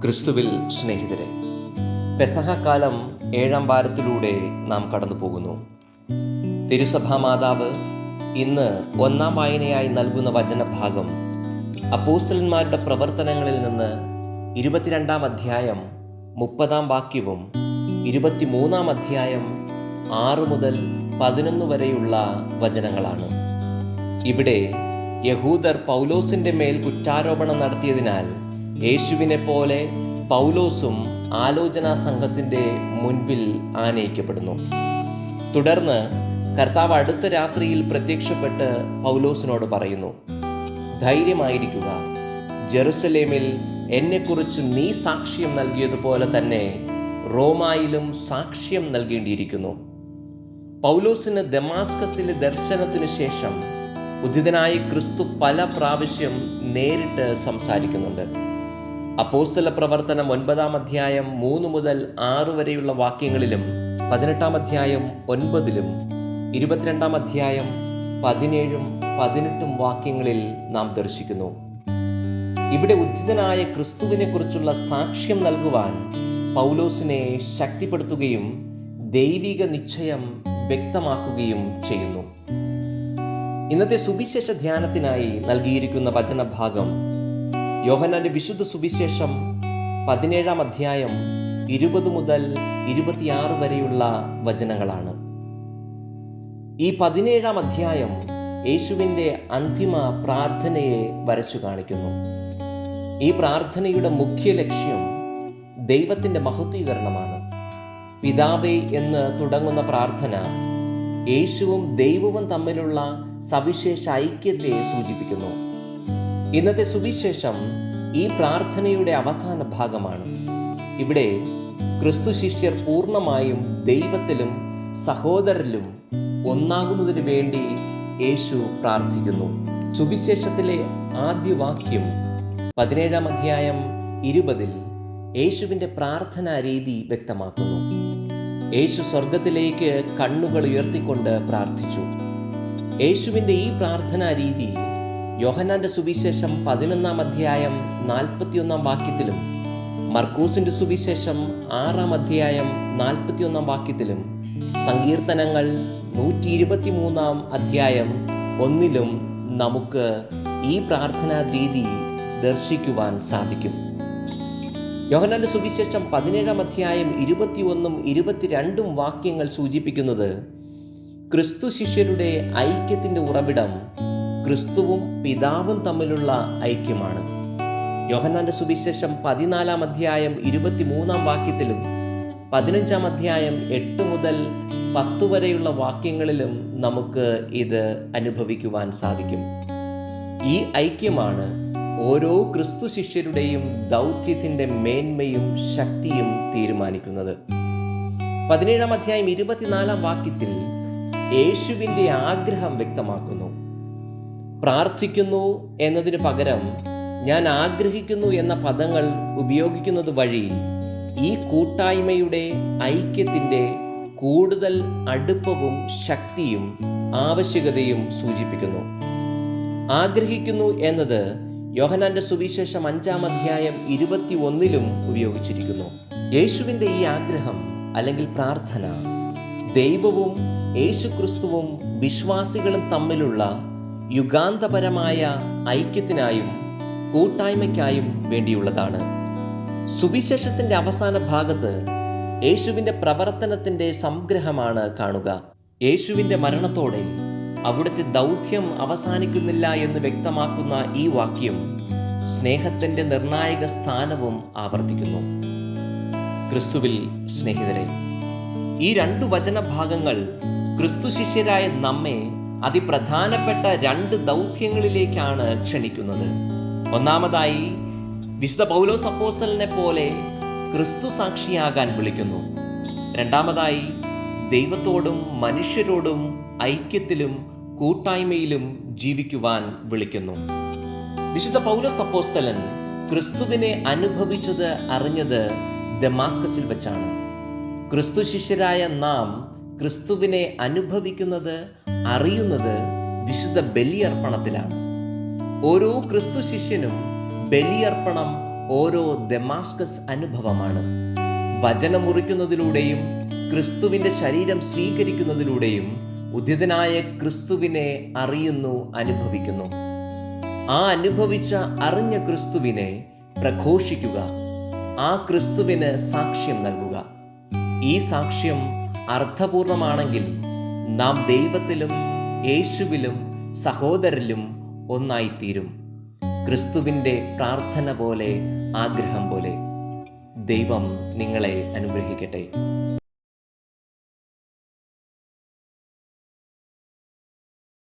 ക്രിസ്തുവിൽ സ്നേഹിതരെ പെസഹക്കാലം ഏഴാം വാരത്തിലൂടെ നാം കടന്നു പോകുന്നു. തിരുസഭാ മാതാവ് ഇന്ന് ഒന്നാം വായനയായി നൽകുന്ന വചനഭാഗം അപ്പോസ്റ്റലന്മാരുടെ പ്രവർത്തനങ്ങളിൽ നിന്ന് ഇരുപത്തിരണ്ടാം അധ്യായം മുപ്പതാം വാക്യവും ഇരുപത്തിമൂന്നാം അധ്യായം ആറ് മുതൽ പതിനൊന്ന് വരെയുള്ള വചനങ്ങളാണ്. ഇവിടെ യഹൂദർ പൗലോസിന്റെ മേൽ കുറ്റാരോപണം നടത്തിയതിനാൽ യേശുവിനെ പോലെ പൗലോസും ആലോചനാ സംഘത്തിന്റെ മുൻപിൽ ആനയിക്കപ്പെടുന്നു. തുടർന്ന് കർത്താവ് അടുത്ത രാത്രിയിൽ പ്രത്യക്ഷപ്പെട്ട് പൗലോസിനോട് പറയുന്നു ധൈര്യമായിരിക്കുക. ജെറുസലേമിൽ എന്നെക്കുറിച്ച് നീ സാക്ഷ്യം നൽകിയതുപോലെ തന്നെ റോമായിലും സാക്ഷ്യം നൽകേണ്ടിയിരിക്കുന്നു. പൗലോസിന് ദമാസ്കസിലെ ദർശനത്തിന് ശേഷം ഉദിതനായ ക്രിസ്തു പല പ്രാവശ്യം നേരിട്ട് സംസാരിക്കുന്നുണ്ട്. അപ്പോസ്തല പ്രവർത്തനം ഒൻപതാം അധ്യായം മൂന്ന് മുതൽ ആറ് വരെയുള്ള വാക്യങ്ങളിലും പതിനെട്ടാം അധ്യായം ഒൻപതിലും ഇരുപത്തിരണ്ടാം അധ്യായം പതിനേഴും പതിനെട്ടും വാക്യങ്ങളിൽ നാം ദർശിക്കുന്നു. ഇവിടെ ഉദ്ധിതനായ ക്രിസ്തുവിനെ കുറിച്ചുള്ള സാക്ഷ്യം നൽകുവാൻ പൗലോസിനെ ശക്തിപ്പെടുത്തുകയും ദൈവിക നിശ്ചയം വ്യക്തമാക്കുകയും ചെയ്യുന്നു. ഇന്നത്തെ സുവിശേഷ ധ്യാനത്തിനായി നൽകിയിരിക്കുന്ന വചനഭാഗം യോഹനാന്റെ വിശുദ്ധ സുവിശേഷം പതിനേഴാം അധ്യായം ഇരുപത് മുതൽ ഇരുപത്തിയാറ് വരെയുള്ള വചനങ്ങളാണ്. ഈ പതിനേഴാം അധ്യായം യേശുവിന്റെ അന്തിമ പ്രാർത്ഥനയെ വരച്ചു കാണിക്കുന്നു. ഈ പ്രാർത്ഥനയുടെ മുഖ്യ ലക്ഷ്യം ദൈവത്തിന്റെ മഹത്വീകരണമാണ്. പിതാവേ എന്ന് തുടങ്ങുന്ന പ്രാർത്ഥന യേശുവും ദൈവവും തമ്മിലുള്ള സവിശേഷ ഐക്യത്തെ സൂചിപ്പിക്കുന്നു. ഇന്നത്തെ സുവിശേഷം ഈ പ്രാർത്ഥനയുടെ അവസാന ഭാഗമാണ്. ഇവിടെ ക്രിസ്തു ശിഷ്യർ പൂർണമായും ദൈവത്തിലും സഹോദരരിലും ഒന്നാകുന്നതിന് വേണ്ടി യേശു പ്രാർത്ഥിക്കുന്നു. സുവിശേഷത്തിലെ ആദ്യ വാക്യം പതിനേഴാം അധ്യായം ഇരുപതിൽ യേശുവിന്റെ പ്രാർത്ഥനാ രീതി വ്യക്തമാക്കുന്നു. യേശു സ്വർഗത്തിലേക്ക് കണ്ണുകൾ ഉയർത്തിക്കൊണ്ട് പ്രാർത്ഥിച്ചു. യേശുവിന്റെ ഈ പ്രാർത്ഥനാ രീതി യോഹനാന്റെ സുവിശേഷം പതിനൊന്നാം അധ്യായം നാൽപ്പത്തിയൊന്നാം വാക്യത്തിലും മർക്കൂസിന്റെ സുവിശേഷം ആറാം അധ്യായം നാൽപ്പത്തിയൊന്നാം വാക്യത്തിലും സങ്കീർത്തനങ്ങൾ നൂറ്റി ഇരുപത്തി മൂന്നാം അധ്യായം ഒന്നിലും നമുക്ക് ഈ പ്രാർത്ഥനാ രീതി ദർശിക്കുവാൻ സാധിക്കും. യോഹനാന്റെ സുവിശേഷം പതിനേഴാം അധ്യായം ഇരുപത്തിയൊന്നും ഇരുപത്തിരണ്ടും വാക്യങ്ങൾ സൂചിപ്പിക്കുന്നത് ക്രിസ്തു ശിഷ്യരുടെ ഐക്യത്തിന്റെ ഉറവിടം ക്രിസ്തുവും പിതാവും തമ്മിലുള്ള ഐക്യമാണ്. യോഹന്നാന്റെ സുവിശേഷം പതിനാലാം അധ്യായം ഇരുപത്തിമൂന്നാം വാക്യത്തിലും പതിനഞ്ചാം അധ്യായം എട്ട് മുതൽ പത്ത് വരെയുള്ള വാക്യങ്ങളിലും നമുക്ക് ഇത് അനുഭവിക്കുവാൻ സാധിക്കും. ഈ ഐക്യമാണ് ഓരോ ക്രിസ്തു ശിഷ്യരുടെയും ദൗത്യത്തിന്റെ മേന്മയും ശക്തിയും തീരുമാനിക്കുന്നത്. പതിനേഴാം അധ്യായം ഇരുപത്തിനാലാം വാക്യത്തിൽ യേശുവിന്റെ ആഗ്രഹം വ്യക്തമാക്കുന്നു. പ്രാർത്ഥിക്കുന്നു എന്നതിന് പകരം ഞാൻ ആഗ്രഹിക്കുന്നു എന്ന പദങ്ങൾ ഉപയോഗിക്കുന്നത് വഴി ഈ കൂട്ടായ്മയുടെ ഐക്യത്തിന്റെ കൂടുതൽ അടുപ്പവും ശക്തിയും ആവശ്യകതയും സൂചിപ്പിക്കുന്നു. ആഗ്രഹിക്കുന്നു എന്നത് യോഹനാന്റെ സുവിശേഷം അഞ്ചാം അധ്യായം ഇരുപത്തി ഒന്നിലും ഉപയോഗിച്ചിരിക്കുന്നു. യേശുവിന്റെ ഈ ആഗ്രഹം അല്ലെങ്കിൽ പ്രാർത്ഥന ദൈവവും യേശുക്രിസ്തുവും വിശ്വാസികളും തമ്മിലുള്ള യുഗാന്തപരമായ ഐക്യത്തിനായും കൂട്ടായ്മയ്ക്കായും വേണ്ടിയുള്ളതാണ്. സുവിശേഷത്തിന്റെ അവസാന ഭാഗത്ത് യേശുവിന്റെ പ്രവർത്തനത്തിന്റെ സംഗ്രഹമാണ് കാണുക. യേശുവിന്റെ മരണത്തോടെ അവിടുത്തെ ദൗത്യം അവസാനിക്കുന്നില്ല എന്ന് വ്യക്തമാക്കുന്ന ഈ വാക്യം സ്നേഹത്തിന്റെ നിർണായക സ്ഥാനവും ആവർത്തിക്കുന്നു. ക്രിസ്തുവിൽ സ്നേഹിതരെ ഈ രണ്ടു വചനഭാഗങ്ങൾ ക്രിസ്തു ശിഷ്യരായ നമ്മെ അതിപ്രധാനപ്പെട്ട രണ്ട് ദൗത്യങ്ങളിലേക്കാണ് ക്ഷണിക്കുന്നത്. ഒന്നാമതായി വിശുദ്ധ പൗലോസ് അപ്പോസലിനെ പോലെ ക്രിസ്തു സാക്ഷിയാകാൻ വിളിക്കുന്നു. രണ്ടാമതായി ദൈവത്തോടും മനുഷ്യരോടും ഐക്യത്തിലും കൂട്ടായ്മയിലും ജീവിക്കുവാൻ വിളിക്കുന്നു. വിശുദ്ധ പൗലോസ് അപ്പോസ്തലൻ ക്രിസ്തുവിനെ അനുഭവിച്ചത് അറിഞ്ഞത് ദമാസ്കസിൽ വെച്ചാണ്. ക്രിസ്തു ശിഷ്യരായ നാം ക്രിസ്തുവിനെ അനുഭവിക്കുന്നത് അറിയുന്നത് വിശുദ്ധ ബലിയർപ്പണത്തിലാണ്. ഓരോ ക്രിസ്തു ശിഷ്യനും ബലിയർപ്പണം ഓരോ ദമാസ്കസ് അനുഭവമാണ്. വചനമുറിക്കുന്നതിലൂടെയും ക്രിസ്തുവിന്റെ ശരീരം സ്വീകരിക്കുന്നതിലൂടെയും ഉദിതനായ ക്രിസ്തുവിനെ അറിയുന്നു അനുഭവിക്കുന്നു. ആ അനുഭവിച്ച അറിഞ്ഞ ക്രിസ്തുവിനെ പ്രഘോഷിക്കുക. ആ ക്രിസ്തുവിന് സാക്ഷ്യം നൽകുക. ഈ സാക്ഷ്യം അർത്ഥപൂർണമാണെങ്കിൽ നാം ദൈവത്തിലും യേശുവിലും സഹോദരരിലും ഒന്നായിത്തീരും. ക്രിസ്തുവിന്റെ പ്രാർത്ഥന പോലെ ആഗ്രഹം പോലെ ദൈവം നിങ്ങളെ അനുഗ്രഹിക്കട്ടെ.